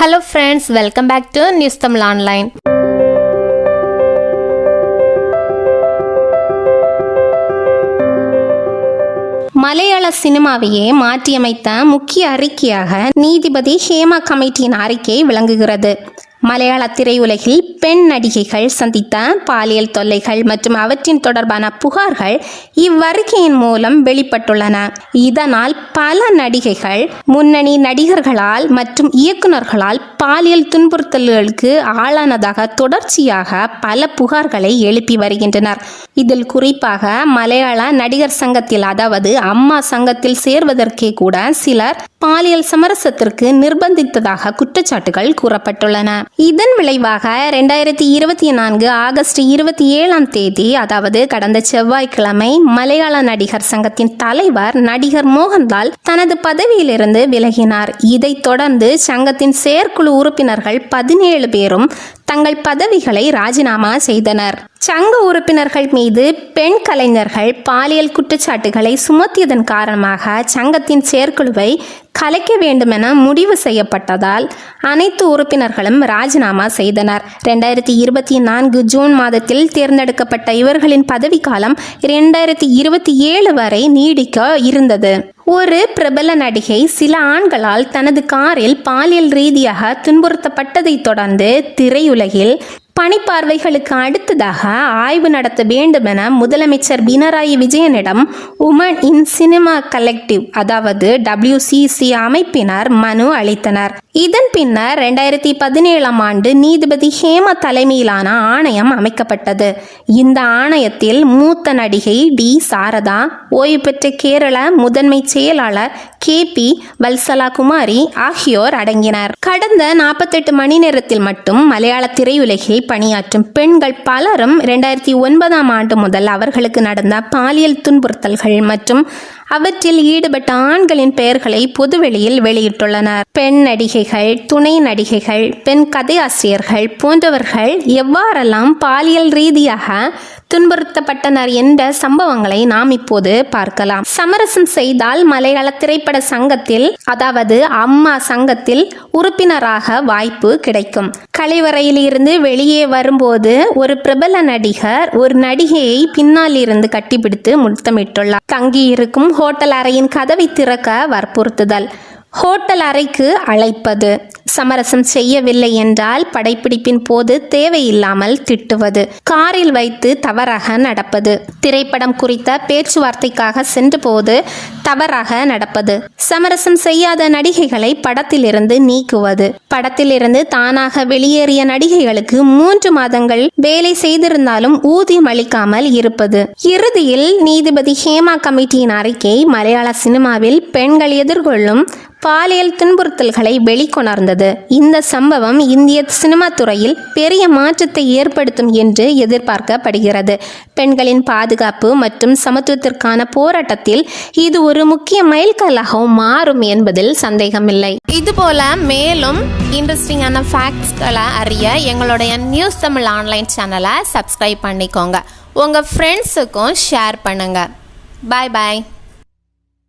Hello friends welcome back to news Tamil online மலையாள சினிமாவையே மாற்றியமைத்த முக்கிய அறிக்கையாக நீதிபதி ஹேமா கமிட்டியின் அறிக்கை விளங்குகிறது. மலையாள திரையுலகில் பெண் நடிகைகள் சந்தித்த பாலியல் தொல்லைகள் மற்றும் அவற்றின் தொடர்பான புகார்கள் இவ்வறிக்கையின் மூலம் வெளிப்பட்டுள்ளன. இதனால் பல நடிகைகள் முன்னணி நடிகர்களால் மற்றும் இயக்குநர்களால் பாலியல் துன்புறுத்தல்களுக்கு ஆளானதாக தொடர்ச்சியாக பல புகார்களை எழுப்பி வருகின்றனர். இதில் குறிப்பாக மலையாள நடிகர் சங்கத்தில் அதாவது அம்மா சங்கத்தில் சேர்வதற்கே கூட சிலர் பாலியல் சமரசத்திற்கு நிர்பந்தித்ததாக குற்றச்சாட்டுகள் கூறப்பட்டுள்ளன. இதன் விளைவாக ரெண்டாயிரத்தி இருபத்தி நான்கு ஆகஸ்ட் இருபத்தி ஏழாம் தேதி அதாவது கடந்த செவ்வாய்க்கிழமை மலையாள நடிகர் சங்கத்தின் தலைவர் நடிகர் மோகன்லால் தனது பதவியிலிருந்து விலகினார். இதைத் தொடர்ந்து சங்கத்தின் செயற்குழு உறுப்பினர்கள் பதினேழு பேரும் தங்கள் பதவிகளை ராஜினாமா செய்தனர். சங்க உறுப்பினர்கள் மீது பெண் கலைஞர்கள் பாலியல் குற்றச்சாட்டுகளை சுமத்தியதன் காரணமாக சங்கத்தின் செயற்குழுவை கலைக்க வேண்டுமென முடிவு செய்யப்பட்டதால் அனைத்து உறுப்பினர்களும் ராஜினாமா செய்தனர். ரெண்டாயிரத்தி இருபத்தி நான்கு ஜூன் மாதத்தில் தேர்ந்தெடுக்கப்பட்ட இவர்களின் பதவிக்காலம் ரெண்டாயிரத்தி இருபத்தி ஏழு வரை நீடிக்க இருந்தது. ஒரு பிரபல நடிகை சில ஆண்களால் தனது காரில் பாலியல் ரீதியாக துன்புறுத்தப்பட்டதைத் தொடர்ந்து திரையுலகில் பணிப்பார்வைகளுக்கு அடுத்ததாக ஆய்வு நடத்த வேண்டுமென முதலமைச்சர் பினராயி விஜயனிடம் உமன் இன் சினிமா கலெக்டிவ் அதாவது டபிள்யூசிசி அமைப்பினர் மனு அளித்தனர். இதன் பின்னர் ரெண்டாயிரத்தி பதினேழாம் ஆண்டு நீதிபதி ஹேமா தலைமையிலான ஆணையம் அமைக்கப்பட்டது. இந்த ஆணையத்தில் மூத்த நடிகை டி. சாரதா ஓய்வு பெற்ற கேரள முதன்மை செயலாளர் கே. பி. வல்சலா குமாரி ஆகியோர் அடங்கினர். கடந்த நாற்பத்தெட்டு மணி நேரத்தில் மட்டும் மலையாள திரையுலகில் பணியாற்றும் பெண்கள் பலரும் ரெண்டாயிரத்தி ஒன்பதாம் ஆண்டு முதல் அவர்களுக்கு நடந்த பாலியல் துன்புறுத்தல்கள் மற்றும் அவற்றில் ஈடுபட்ட ஆண்களின் பெயர்களை பொதுவெளியில் வெளியிட்டுள்ளனர். பெண் நடிகைகள் துணை நடிகைகள் பெண் கதையாசிரியர்கள் போன்றவர்கள் எவ்வாறெல்லாம் பாலியல் ரீதியாக துன்புறுத்தப்பட்டனர் என்ற சம்பவங்களை நாம் இப்போது பார்க்கலாம். சமரசம் செய்தால் மலையாள திரைப்பட சங்கத்தில் அதாவது அம்மா சங்கத்தில் உறுப்பினராக வாய்ப்பு கிடைக்கும். கழிவறையில் இருந்து வெளியே வரும்போது ஒரு பிரபல நடிகர் ஒரு நடிகையை பின்னால் இருந்து கட்டிப்பிடித்து முத்தமிட்டுள்ளார். தங்கியிருக்கும் ஹோட்டல் அறையின் கதவை திறக்க வற்புறுத்துதல். ஹோட்டல் அறைக்கு அழைப்பது. சமரசம் செய்யவில்லை என்றால் படைப்பிடிப்பின் போது தேவையில்லாமல் திட்டுவது. காரில் வைத்து தவறாக நடப்பது. திரைப்படம் குறித்த பேச்சுவார்த்தைக்காக சென்றபோது தவறாக நடப்பது. சமரசம் செய்யாத நடிகைகளை படத்திலிருந்து நீக்குவது. படத்திலிருந்து தானாக வெளியேறிய நடிகைகளுக்கு மூன்று மாதங்கள் வேலை செய்திருந்தாலும் ஊதியம் அளிக்காமல் இருப்பது. இறுதியில் நீதிபதி ஹேமா கமிட்டியின் அறிக்கை மலையாள சினிமாவில் பெண்கள் எதிர்கொள்ளும் பாலியல் துன்புறுத்தல்களை வெளிக்கொணர்ந்தது. இந்த சம்பவம் இந்திய சினிமா துறையில் பெரிய மாற்றத்தை ஏற்படுத்தும் என்று எதிர்பார்க்கப்படுகிறது. பெண்களின் பாதுகாப்பு மற்றும் சமத்துவத்திற்கான போராட்டத்தில் இது ஒரு முக்கிய மைல்கல்லாகவும் மாறும் என்பதில் சந்தேகமில்லை. இதுபோல மேலும் இன்ட்ரெஸ்டிங்கான ஃபேக்ட்ஸ்களை அறிய எங்களுடைய நியூஸ் தமிழ் ஆன்லைன் சேனலை சப்ஸ்கிரைப் பண்ணிக்கோங்க. உங்கள் ஃப்ரெண்ட்ஸுக்கும் ஷேர் பண்ணுங்கள் பாய் பாய்